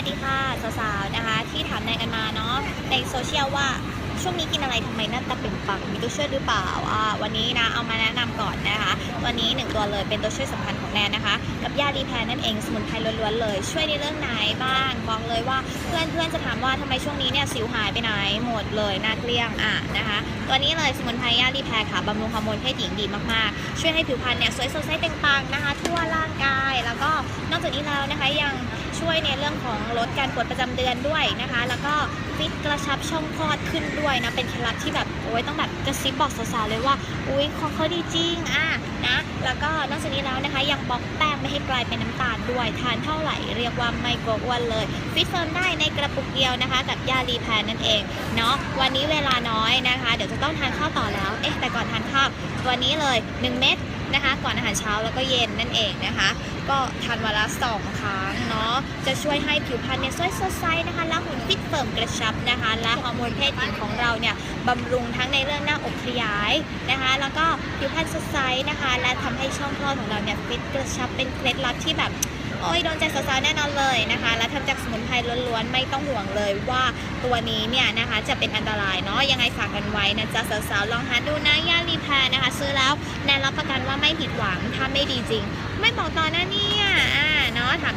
วัสดีค่ะสาวๆนะคะ ที่ถามแนนกันมาเนาะในโซเชียลว่าช่วงนี้กินอะไรทำไมหน้าตาเปล่งปลังมีตัวช่วยหรือเปล่าอ่าวันนี้นะเอามาแนะนำก่อนนะคะ วันนี้หนึ่งตัวเลยเป็นตัวช่วยสำคัญของแนนนะคะ กับยารีแพนนั่นเองสมุนไพรล้วนๆเลย ช่วยในเรื่องไหนบ้างบอกเลยว่าเพื่อนๆจะถามว่าทำไมช่วงนี้เนี่ยสิวหายไปไหนหมดเลยหน้าเกลี้ยงอะนะคะตัวนี้เลยสมุนไพรยารีแพนค่ะบำรุงฮอร์โมนเพศหญิงดีมากๆ ช่วยให้ผิวพรรณเนี่ยสวยสดใสเปล่งปลังนะคะ ทั่วร่างกายแล้วก็นอกจากนี้แล้วนะคะยัง ช่วยในเรื่องของลดการปวดประจำเดือนด้วยนะคะ แล้วก็ฟิตกระชับช่องคลอดขึ้นด้วยนะ เป็นเคล็ดลับที่แบบโอ้ยต้องแบบกระซิบบอกสาวๆเลยว่า อุ้ยของเขาดีจริงอะนะ แล้วก็นอกจากนี้แล้วนะคะ ยังบล็อกแป้งไม่ให้กลายเป็นน้ำตาลด้วย ทานเท่าไหร่เรียกว่าไม่กลัวอ้วนเลย ฟิตเฟิร์มได้ในกระปุกเดียวนะคะ กับยารีแพนนั่นเองเนาะ วันนี้เวลาน้อยนะคะ เดี๋ยวจะต้องทานข้าวต่อแล้ว เอ๊ะ แต่ก่อนทานข้าวตัวนี้เลย 1 เม็ด นะคะ ก่อนอาหารเช้าแล้วก็เย็นนั่นเองนะคะ ก็ทานวันละสองครั้งเนาะจะช่วยให้ผิวพรรณเนี่ยสวยสดใสนะคะและหุ่นฟิตเฟิร์มกระชับนะคะ และฮอร์โมนเพศหญิงของเราเนี่ยบำรุงทั้งในเรื่องหน้าอกขยายนะคะ แล้วก็ผิวพรรณสดใสนะคะ และทำให้ช่องคลอดของเราเนี่ยฟิตกระชับเป็นเคล็ดลับที่แบบโอ้ยโดนใจสาวๆแน่นอนเลยนะคะ และทำจากสมุนไพรล้วนๆ ไม่ต้องห่วงเลยว่าตัวนี้เนี่ยนะคะจะเป็นอันตรายเนาะยังไงฝากกันไว้นะจ๊ะสาวๆลองหาดูนะยารีแพรนะคะ ซื้อแล้ว แนนรับประกันว่าไม่ผิดหวังถ้าไม่ดีจริง ไม่บอกต่อนะเนี่ยอ่าเนาะถาม